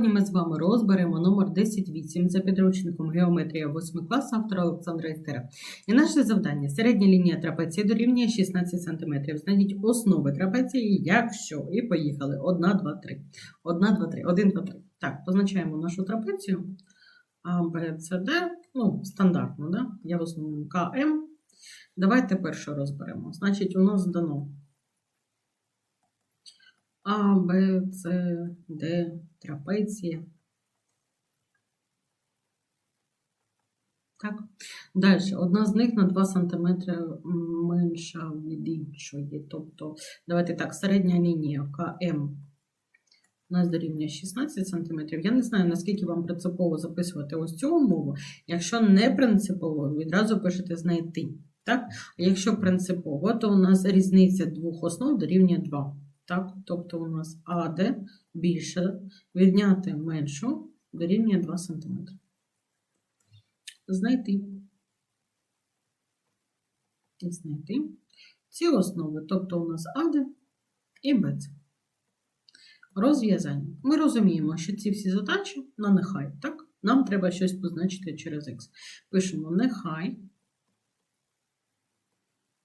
Сьогодні ми з вами розберемо номер 10.8 за підручником Геометрія 8 класу автора Олександра Істера. І наше завдання середня лінія трапеції дорівнює 16 см. Знайдіть основи трапеції, якщо. І поїхали. 1, 2, 3. 1, 2, 3. 1, 2, 3. Так, позначаємо нашу трапецію. А, Б, С, Д. Ну, стандартно, да? Я в основному КМ. Давайте перше розберемо. Значить, у нас дано а, Б, С, Д, трапеція. Так. Далі. Одна з них на 2 см менша від іншої. Тобто, давайте так, середня лінія КМ у нас дорівнює 16 см. Я не знаю, наскільки вам принципово записувати ось цю умову. Якщо не принципово, відразу пишете знайти. Так? А якщо принципово, то у нас різниця двох основ дорівнює 2. Так, тобто у нас АД більше відняти меншу дорівнює 2 см. Знайти. Знайти ці основи, тобто у нас АД і БЦ. Розв'язання. Ми розуміємо, що ці всі задачі на нехай, так? Нам треба щось позначити через Х. Пишемо нехай,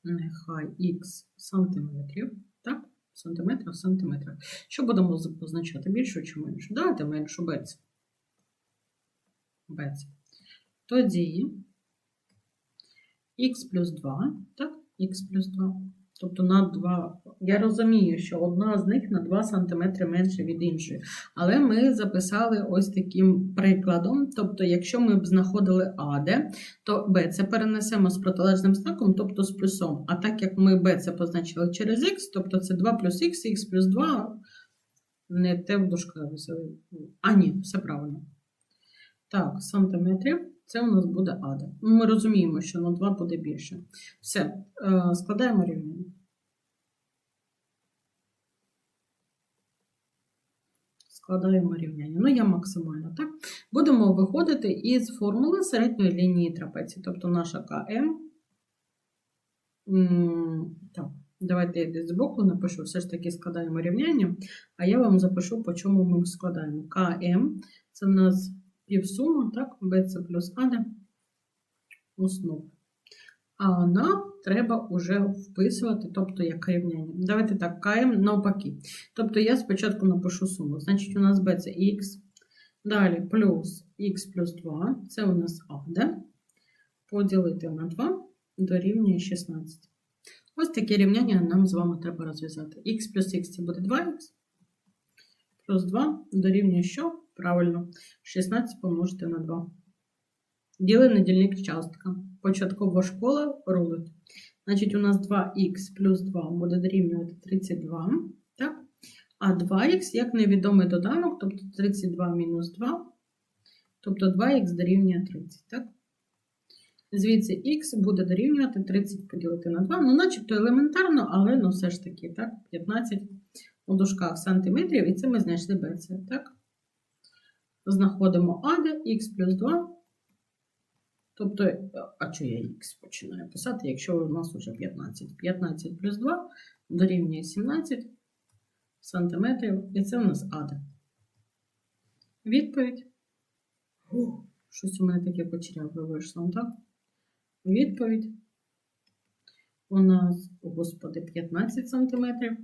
нехай Х сантиметрів, сантиметрів в сантиметрах. Що будемо позначати? Більшу чи меншу? Давайте меншу бець. Бець. Тоді х плюс 2, так, х плюс 2. Тобто на 2. Я розумію, що одна з них на 2 см менше від іншої. Але ми записали ось таким прикладом. Тобто, якщо ми б знаходили АД, то Б це перенесемо з протилежним знаком, тобто з плюсом. А так як ми Б це позначили через Х, тобто це 2 плюс Х, Х плюс 2, не те в дужках. А, ні, все правильно. Так, сантиметрів. Це у нас буде ада. Ми розуміємо, що на 2 буде більше. Все, е, складаємо рівняння. Складаємо рівняння. Ну, я максимально, так? Будемо виходити із формули середньої лінії трапеції. Тобто наша КМ. Так, давайте я десь збоку напишу, все ж таки складаємо рівняння, а я вам запишу, по чому ми складаємо. КМ це в нас півсума, так, БЦ плюс АД основу. А нам треба вже вписувати, тобто як рівняння. Давайте так, КМ навпаки. Тобто я спочатку напишу суму. Значить, у нас B це Х, далі плюс Х плюс 2, це у нас АД. Поділити на 2 дорівнює 16. Ось таке рівняння нам з вами треба розв'язати. Х плюс х це буде 2х, плюс 2 дорівнює що? Правильно, 16 помножити на 2. Діли на дільник частка. Початкова школа рулить. Значить, у нас 2х плюс 2 буде дорівнювати 32. Так? А 2х як невідомий доданок, тобто 32 мінус 2, тобто 2х дорівнює 30. Так? Звідси х буде дорівнювати 30 поділити на 2. Ну, начебто елементарно, але ну, все ж таки, так, 15 у дужках сантиметрів, і це ми знайшли BC, так? Знаходимо АД, х плюс 2. Тобто, а що я х починаю писати, якщо у нас вже 15. 15 плюс 2 дорівнює 17 сантиметрів, і це у нас АД. Відповідь. О, щось у мене таке почеряве вийшло, так? Відповідь. У нас, господи, 15 сантиметрів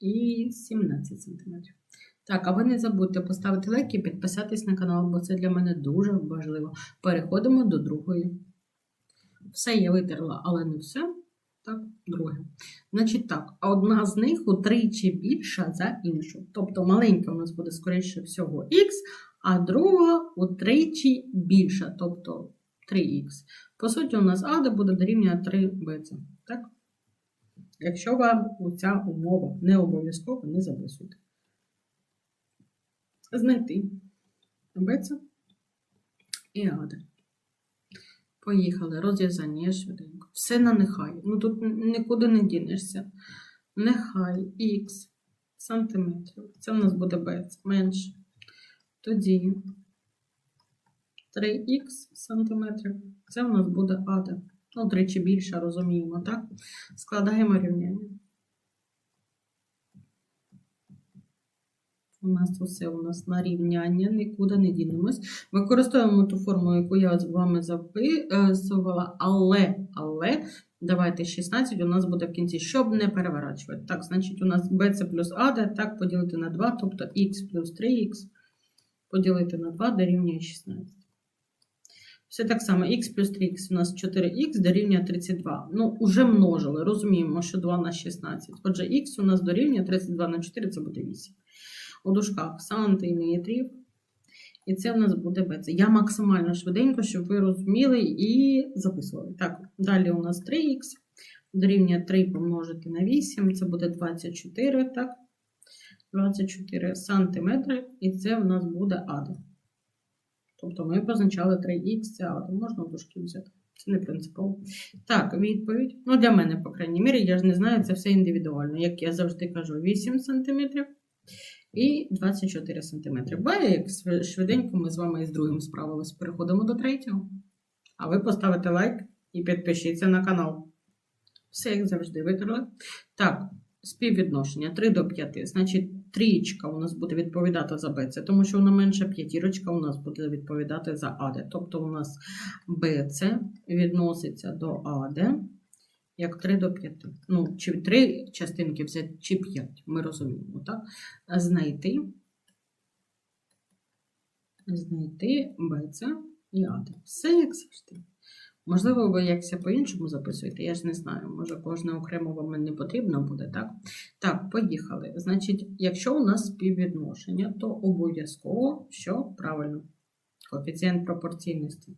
і 17 сантиметрів. Так, а ви не забудьте поставити лайк і підписатись на канал, бо це для мене дуже важливо. Переходимо до другої. Все я витерла, але не все. Так, друге. Значить так, одна з них утричі більша за іншу. Тобто маленька у нас буде, скоріше всього, х, а друга утричі більша, тобто 3х. По суті, у нас А буде дорівнювати 3bc. Так? Якщо вам ця умова не обов'язково, не записуйте знайти беця і ада. Поїхали, розв'язання швиденько. Все на нехай. Ну тут нікуди не дінешся. Нехай х сантиметрів. Це у нас буде бец менше. Тоді 3х сантиметрів. Це у нас буде ада. Ну, тричі більше, розуміємо, так? Складаємо рівняння. У нас усе у нас на рівняння, нікуди не дінемось. Використовуємо ту форму, яку я з вами записувала, але, але давайте 16 у нас буде в кінці, щоб не переворачувати. Так, значить, у нас bc плюс ad, так, поділити на 2, тобто x плюс 3x поділити на 2 дорівнює 16. Все так само, x плюс 3x у нас 4x дорівнює 32. Ну, уже множили, розуміємо, що 2 на 16. Отже, x у нас дорівнює 32 на 4, це буде 8. У дужках сантиметрів. І це в нас буде. Це я максимально швиденько, щоб ви розуміли і записували. Так, далі у нас 3х дорівнює 3 помножити на 8, це буде 24, так? 24 сантиметри, і це в нас буде ада. Тобто ми позначали 3х, це ада. Можна в дужки взяти. Це не принципово. Так, відповідь. Ну, для мене, по крайній мірі, я ж не знаю, це все індивідуально. Як я завжди кажу, 8 см і 24 см. Буває, як швиденько ми з вами із другим справились. Переходимо до третього. А ви поставите лайк і підпишіться на канал. Все, як завжди, витерли. Так, співвідношення 3 до 5. Значить, трієчка у нас буде відповідати за BC, тому що вона менша, п'ятірочка у нас буде відповідати за AD. Тобто у нас BC відноситься до AD як 3 до 5. Ну, чи 3 частинки взяти, чи 5, ми розуміємо, так? Знайти, знайти BC і AD. Все як завжди. Можливо, ви якось по-іншому записуєте, я ж не знаю. Може, кожне окремо вам не потрібно буде, так? Так, поїхали. Значить, якщо у нас співвідношення, то обов'язково що правильно? Коефіцієнт пропорційності.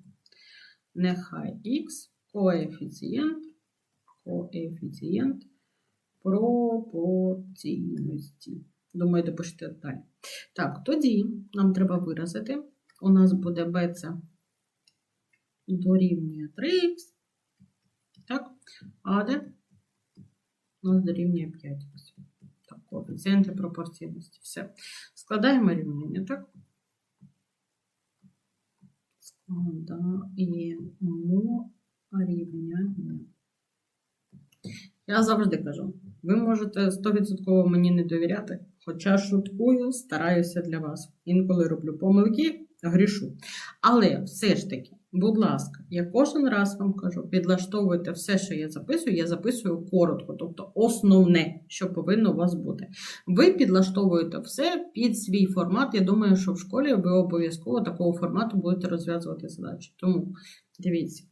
Нехай х коефіцієнт, коефіцієнт пропорційності. Думаю, допишете далі. Так, тоді нам треба виразити. У нас буде b це дорівнює 3х. Так, а де у нас дорівнює 5х. Так, коефіцієнти пропорційності. Все. Складаємо рівняння, так? Складаємо рівняння. Я завжди кажу, ви можете 100% мені не довіряти, хоча шуткую, стараюся для вас. Інколи роблю помилки, грішу. Але все ж таки, будь ласка, я кожен раз вам кажу, підлаштовуйте все, що я записую, я записую коротко, тобто основне, що повинно у вас бути. Ви підлаштовуєте все під свій формат. Я думаю, що в школі ви обов'язково такого формату будете розв'язувати задачі. Тому дивіться.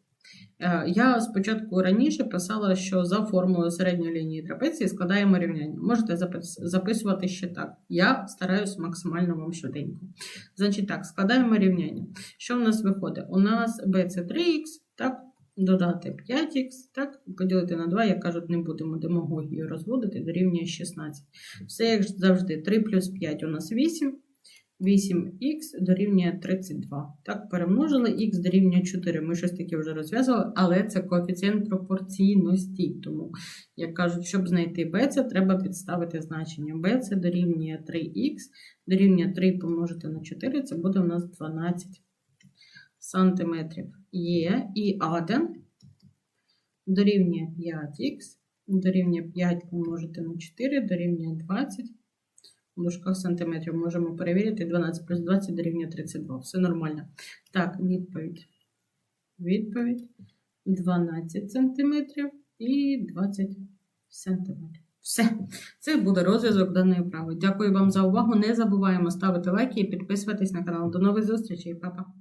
Е, Я спочатку раніше писала, що за формулою середньої лінії трапеції складаємо рівняння. Можете записувати ще так. Я стараюсь максимально вам швиденько. Значить так, складаємо рівняння. Що в нас виходить? У нас b це 3х, так, додати 5х, так, поділити на 2, як кажуть, не будемо демагогію розводити, дорівнює 16. Все як завжди, 3 плюс 5 у нас 8. 8х дорівнює 32. Так, перемножили х дорівнює 4. Ми щось таке вже розв'язували, але це коефіцієнт пропорційності. Тому, як кажуть, щоб знайти b, це треба підставити значення. b це дорівнює 3х, дорівнює 3 помножити на 4, це буде у нас 12 сантиметрів. Є і АД дорівнює 5х, дорівнює 5 помножити на 4, дорівнює 20 в дужках сантиметрів можемо перевірити. 12 плюс 20 дорівнює 32. Все нормально. Так, відповідь. Відповідь 12 сантиметрів і 20 сантиметрів. Все. Це буде розв'язок даної вправи. Дякую вам за увагу. Не забуваємо ставити лайки і підписуватись на канал. До нових зустрічей, Па-па!